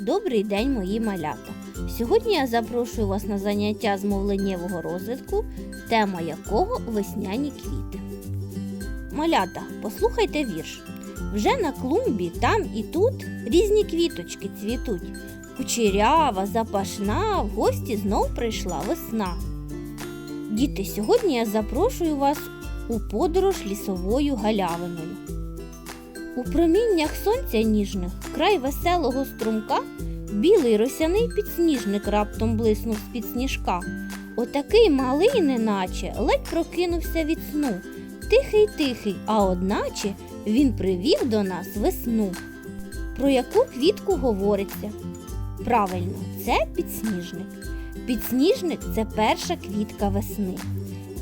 Добрий день, мої малята! Сьогодні я запрошую вас на заняття з мовленнєвого розвитку, тема якого весняні квіти. Малята, послухайте вірш. Вже на клумбі там і тут різні квіточки цвітуть. Кучерява, запашна, в гості знов прийшла весна. Діти, сьогодні я запрошую вас у подорож лісовою галявиною. У проміннях сонця ніжних, край веселого струмка, білий росяний підсніжник раптом блиснув з-під сніжка. Отакий малий, неначе, ледь прокинувся від сну. Тихий, тихий, а одначе він привів до нас весну. Про яку квітку говориться? Правильно, це підсніжник. Підсніжник це перша квітка весни.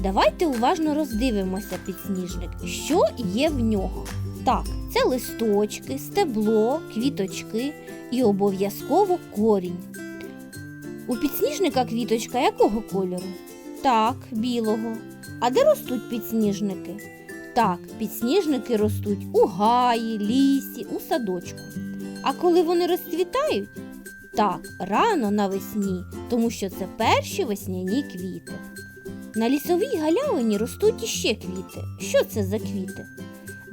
Давайте уважно роздивимося підсніжник, що є в нього. Так, це листочки, стебло, квіточки і обов'язково корінь. У підсніжника квіточка якого кольору? Так, білого. А де ростуть підсніжники? Так, підсніжники ростуть у гаї, лісі, у садочку. А коли вони розцвітають? Так, рано навесні, тому що це перші весняні квіти. На лісовій галявині ростуть іще квіти. Що це за квіти?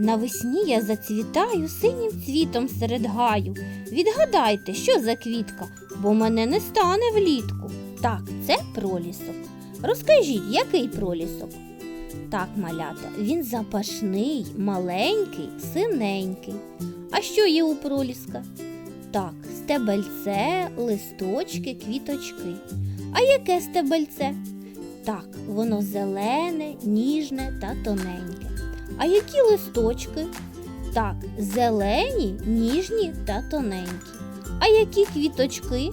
Навесні я зацвітаю синім цвітом серед гаю. Відгадайте, що за квітка, бо мене не стане влітку. Так, це пролісок. Розкажіть, який пролісок? Так, малята, він запашний, маленький, синенький. А що є у проліска? Так, стебельце, листочки, квіточки. А яке стебельце? Так, воно зелене, ніжне та тоненьке. А які листочки? Так, зелені, ніжні та тоненькі. А які квіточки?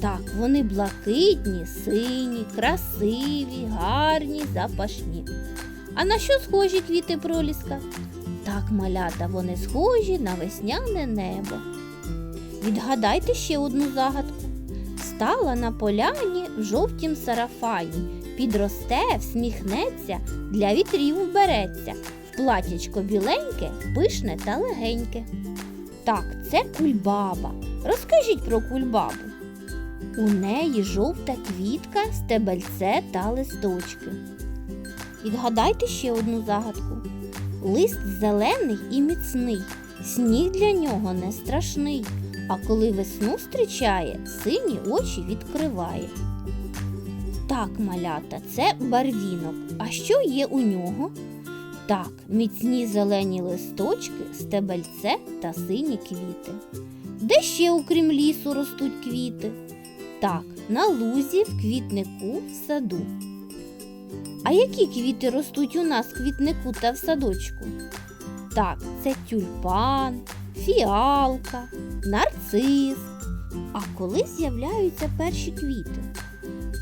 Так, вони блакитні, сині, красиві, гарні, запашні. А на що схожі квіти проліска? Так, малята, вони схожі на весняне небо. Відгадайте ще одну загадку. Стала на поляні в жовтім сарафані, підросте, всміхнеться, для вітрів вбереться, в платячко біленьке, пишне та легеньке. Так, це кульбаба. Розкажіть про кульбабу. У неї жовта квітка, стебельце та листочки. Відгадайте ще одну загадку. Лист зелений і міцний, сніг для нього не страшний, а коли весну зустрічає, сині очі відкриває. Так, малята, це барвінок. А що є у нього? Так, міцні зелені листочки, стебельце та сині квіти. Де ще, окрім лісу, ростуть квіти? Так, на лузі, в квітнику, в саду. А які квіти ростуть у нас в квітнику та в садочку? Так, це тюльпан, фіалка, нарцис. А коли з'являються перші квіти?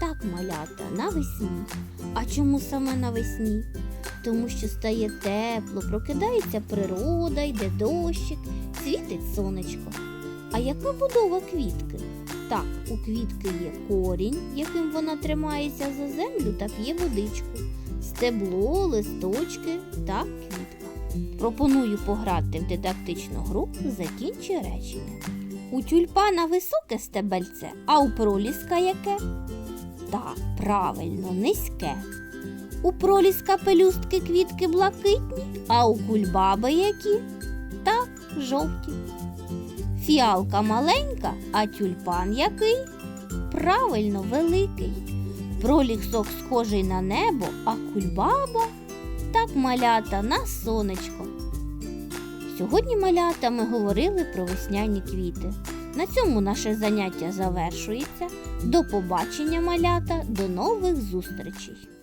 Так, малята, навесні. А чому саме навесні? Тому що стає тепло, прокидається природа, йде дощик, світить сонечко. А яка будова квітки? Так, у квітки є корінь, яким вона тримається за землю та п'є водичку, стебло, листочки та квітка. Пропоную пограти в дидактичну гру Закінчи речення. У тюльпана високе стебельце, а у проліска яке? Так, правильно, низьке. У проліска пелюстки квітки блакитні, а у кульбаби які? Так, жовті. Фіалка маленька, а тюльпан який? Правильно, великий. Пролісок схожий на небо, а кульбаба так малята на сонечко. Сьогодні малята ми говорили про весняні квіти. На цьому наше заняття завершується. До побачення, малята, до нових зустрічей!